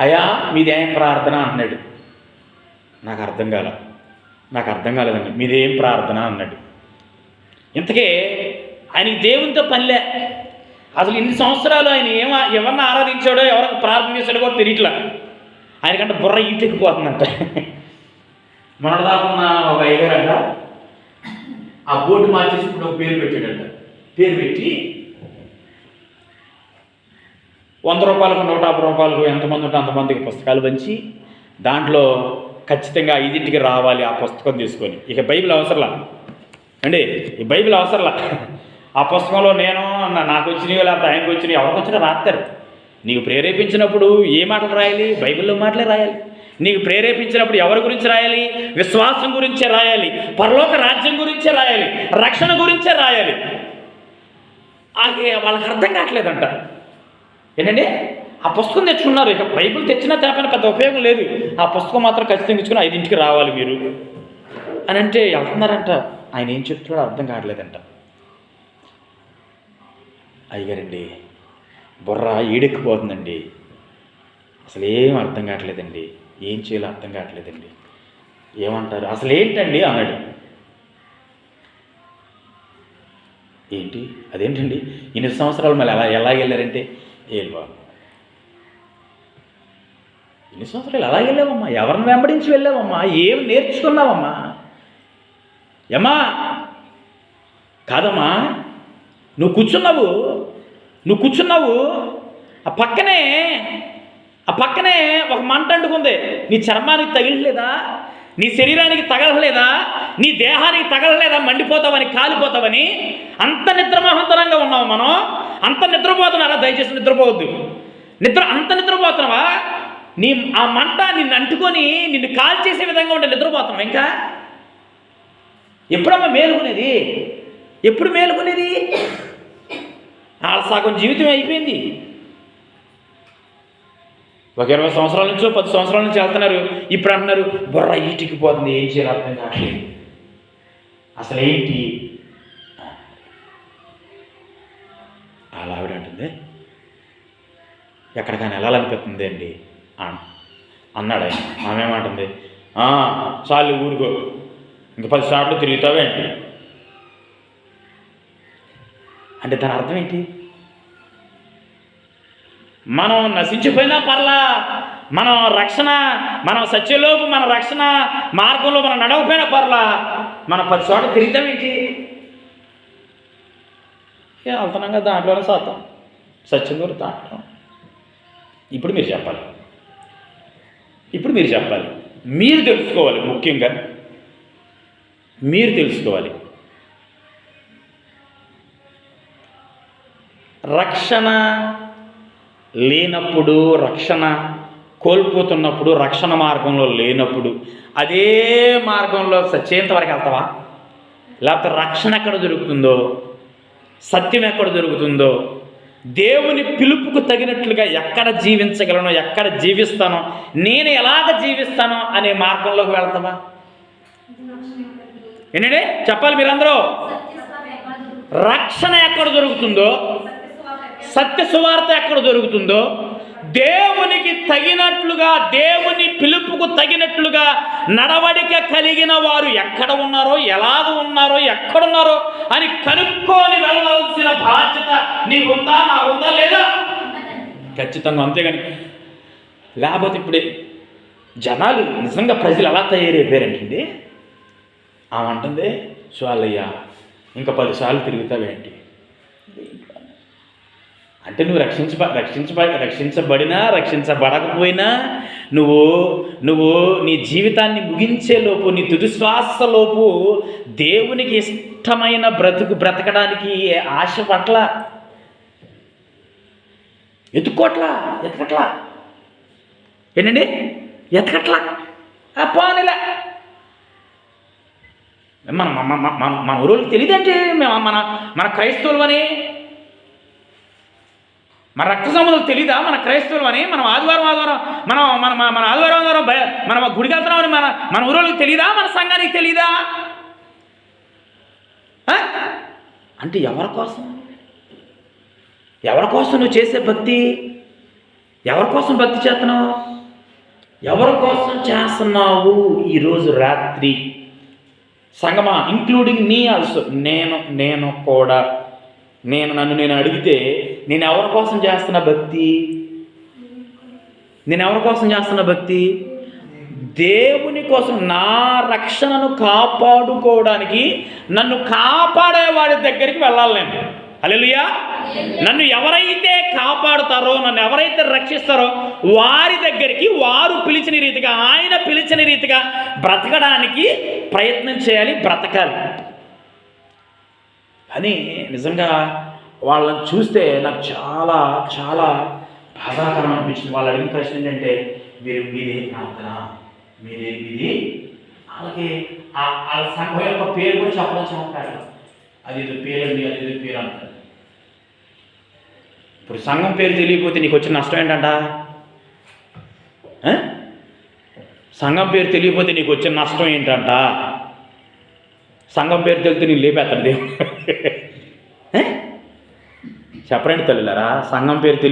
అయా మీదేం ప్రార్థన అన్నాడు నాకు అర్థం కాల నాకు అర్థం కాలేదండి. మీదేం ప్రార్థన అన్నాడు. ఇంతకే ఆయనకి దేవునితో పనిలే. అసలు ఇన్ని సంవత్సరాలు ఆయన ఏమ ఎవరిని ఆరాధించాడో ఎవరికి ప్రార్థన చేశాడో కూడా తెలియట్లా. ఆయనకంటే బుర్ర ఈటెక్కిపోతుందంట మొన్నటిదాకా ఉన్న ఒక అయ్యగారంట ఆ బోర్డు మార్చేసి ఇప్పుడు ఒక పేరు పెట్టాడంట. పేరు పెట్టి వంద రూపాయలకు నూట యాభై రూపాయలకు ఎంతమంది ఉంటే అంతమందికి పుస్తకాలు పంచి దాంట్లో ఖచ్చితంగా ఐదింటికి రావాలి ఆ పుస్తకం తీసుకొని. ఇక బైబిల్ అవసరంలా? అండి ఈ బైబిల్ అవసరంలా? ఆ పుస్తకంలో నేను నాకు వచ్చినవి లేకపోతే ఆయనకు వచ్చినవి ఎవరికి వచ్చినా రాస్తారు. నీకు ప్రేరేపించినప్పుడు ఏ మాటలు రాయాలి? బైబిల్లో మాటలే రాయాలి. నీకు ప్రేరేపించినప్పుడు ఎవరి గురించి రాయాలి? విశ్వాసం గురించే రాయాలి. పరలోక రాజ్యం గురించే రాయాలి. రక్షణ గురించే రాయాలి. వాళ్ళకి అర్థం కావట్లేదంట. ఏంటండి? ఆ పుస్తకం తెచ్చుకున్నారు. ఇక బైబిల్ తెచ్చినా తేపైనా పెద్ద ఉపయోగం లేదు. ఆ పుస్తకం మాత్రం ఖచ్చితంగా ఇచ్చుకుని ఐదింటికి రావాలి మీరు. అని అంటే వెళ్తున్నారంట. ఆయన ఏం చెప్తున్నాడో అర్థం కావట్లేదంట. అయ్యారండి బుర్ర ఈడెక్కిపోతుందండి. అసలు ఏం అర్థం కావట్లేదండి. ఏం చేయాలో అర్థం కావట్లేదండి. ఏమంటారు? అసలు ఏంటండి? అన్నాడు. ఏంటి? అదేంటండి? ఇన్ని సంవత్సరాలు మళ్ళీ ఎలా ఎలా వెళ్ళారంటే ఏం ఎన్ని సంవత్సరాలు అలా వెళ్ళావమ్మా? ఎవరిని వెంబడించి వెళ్ళావమ్మా? ఏం నేర్చుకున్నావమ్మా? ఏమా కాదమ్మా. నువ్వు కూర్చున్నావు. నువ్వు కూర్చున్నావు. ఆ పక్కనే ఆ పక్కనే ఒక మంట అంటుకుంది. నీ చర్మానికి తగిలలేదా నీ శరీరానికి తగలలేదా నీ దేహానికి తగలలేదా మండిపోతావని కాలిపోతావని? అంత నిద్రమహంతరంగా ఉన్నావు మనం. అంత నిద్రపోతున్నారా దయచేసి నిద్రపోవద్దు. నిద్ర అంత నిద్రపోతున్నావా? నీ ఆ మంట నిన్ను అంటుకొని నిన్ను కాల్చేసే విధంగా ఉంటే నిద్రపోతున్నావు ఇంకా? ఎప్పుడమ్మా మేలుకునేది? ఎప్పుడు మేలుకునేది? వాళ్ళ సగం జీవితం అయిపోయింది. ఒక ఇరవై సంవత్సరాల నుంచో పది సంవత్సరాల నుంచి వెళ్తున్నారు. ఇప్పుడు అంటున్నారు బుర్ర ఈటికి పోతుంది ఏం చేయాలి అర్థం కావట్లేదు. అసలు ఏంటి వాళ్ళ ఆవిడ అంటుంది. ఎక్కడికైనా వెళ్ళాలనిపిస్తుంది అండి. అన్నాడు ఆయన. ఆమె ఏమంటుంది చాలు ఊరుకో. ఇంక పది సార్లు తిరుగుతావేంటి అంటే. దాని అర్థం ఏంటి? మనం నశించిపోయినా పర్లా మనం రక్షణ మనం సత్యలోపు మన రక్షణ మార్గంలో మనం నడవపోయినా పర్లా మనం పది చోట తిరుగుతామేంటి? అదనంగా దాంట్లోనే శాతం సత్యం కూడా దాంట్లో. ఇప్పుడు మీరు చెప్పాలి. ఇప్పుడు మీరు చెప్పాలి. మీరు తెలుసుకోవాలి ముఖ్యంగా. మీరు తెలుసుకోవాలి. రక్షణ లేనప్పుడు రక్షణ కోల్పోతున్నప్పుడు రక్షణ మార్గంలో లేనప్పుడు అదే మార్గంలో సత్యంత వరకు వెళ్తావా? లేకపోతే రక్షణ ఎక్కడ దొరుకుతుందో సత్యం ఎక్కడ దొరుకుతుందో దేవుని పిలుపుకు తగినట్లుగా ఎక్కడ జీవించగలను ఎక్కడ జీవిస్తానో నేను ఎలాగ జీవిస్తానో అనే మార్గంలోకి వెళ్తావా? ఏంటంటే చెప్పాలి మీరందరూ. రక్షణ ఎక్కడ దొరుకుతుందో సత్య సువార్త ఎక్కడ దొరుకుతుందో దేవునికి తగినట్లుగా దేవుని పిలుపుకు తగినట్లుగా నడవడిక కలిగిన వారు ఎక్కడ ఉన్నారో ఎలాగ ఉన్నారో ఎక్కడున్నారో అని కనుక్కొని వెళ్ళవలసిన బాధ్యత నీకుందా ఉందా లేదా? ఖచ్చితంగా అంతేగాని లేకపోతే ఇప్పుడే జనాలు నిజంగా ప్రజలు ఎలా తయారైపోయారంటండి ఆమె అంటుంది చాలయ్యా ఇంకా పదిసార్లు తిరుగుతావేంటి? అంటే నువ్వు రక్షించబ రక్షించబ రక్షించబడినా రక్షించబడకపోయినా నువ్వు నువ్వు నీ జీవితాన్ని ముగించేలోపు నీ తుదిశ్వాసలోపు దేవునికి ఇష్టమైన బ్రతుకు బ్రతకడానికి ఆశ పట్ల. ఎత్తుకోట్లా ఎతకట్లా ఏంటండి? ఎతకట్లా ఆ మన మన మన- మన మన ఊరోళ్ళకి తెలియదంటే మన మన క్రైస్తవులు అని మన రక్త సంబంధం తెలీదా? మన క్రైస్తవులు అని? మనం ఆదివారం ఆదివారం మనం మన మన- మన ఆదివారం ఆదివారం భయ మనం గుడికి వెళ్తున్నామని మన మన ఊరోళ్ళకి తెలీదా? మన సంఘానికి తెలీదా? అంటే ఎవరి కోసం? ఎవరి కోసం నువ్వు చేసే భక్తి? ఎవరి కోసం భక్తి చేస్తున్నావు? ఎవరి కోసం చేస్తున్నావు ఈరోజు రాత్రి? సంగమా ఇంక్లూడింగ్ మీ ఆల్సో నేను నేను కూడా. నేను నన్ను నేను అడిగితే నేను ఎవరి కోసం చేస్తున్న భక్తి? నేను ఎవరి కోసం చేస్తున్న భక్తి? దేవుని కోసం నా రక్షణను కాపాడుకోవడానికి నన్ను కాపాడేవాడి దగ్గరికి వెళ్ళాలి నేను అలెలుయా నన్ను ఎవరైతే కాపాడుతారో నన్ను ఎవరైతే రక్షిస్తారో వారి దగ్గరికి వారు పిలిచిన రీతిగా ఆయన పిలిచిన రీతిగా బ్రతకడానికి ప్రయత్నం చేయాలి బ్రతకాలి. అని నిజంగా వాళ్ళని చూస్తే నాకు చాలా చాలా బాధాకరం అనిపించింది. వాళ్ళు అడిగిన ప్రశ్న ఏంటంటే మీరు మీదే ప్రార్థన మీది మీది వాళ్ళకి ఆ వాళ్ళ సంఘం యొక్క పేరు కూడా చెప్పడం చెప్పారు అది ఇది పేరండి అది ఏదో పేరు అంటారు. ఇప్పుడు సంఘం పేరు తెలియకపోతే నీకు వచ్చిన నష్టం ఏంటంట? సంఘం పేరు తెలియకపోతే నీకు వచ్చిన నష్టం ఏంటంట? సంఘం పేరు తెలిస్తే నీకు లేపేస్తాడు దేవుడు. చెప్పరండి తల్లులారా సంఘం పేరు తెలియ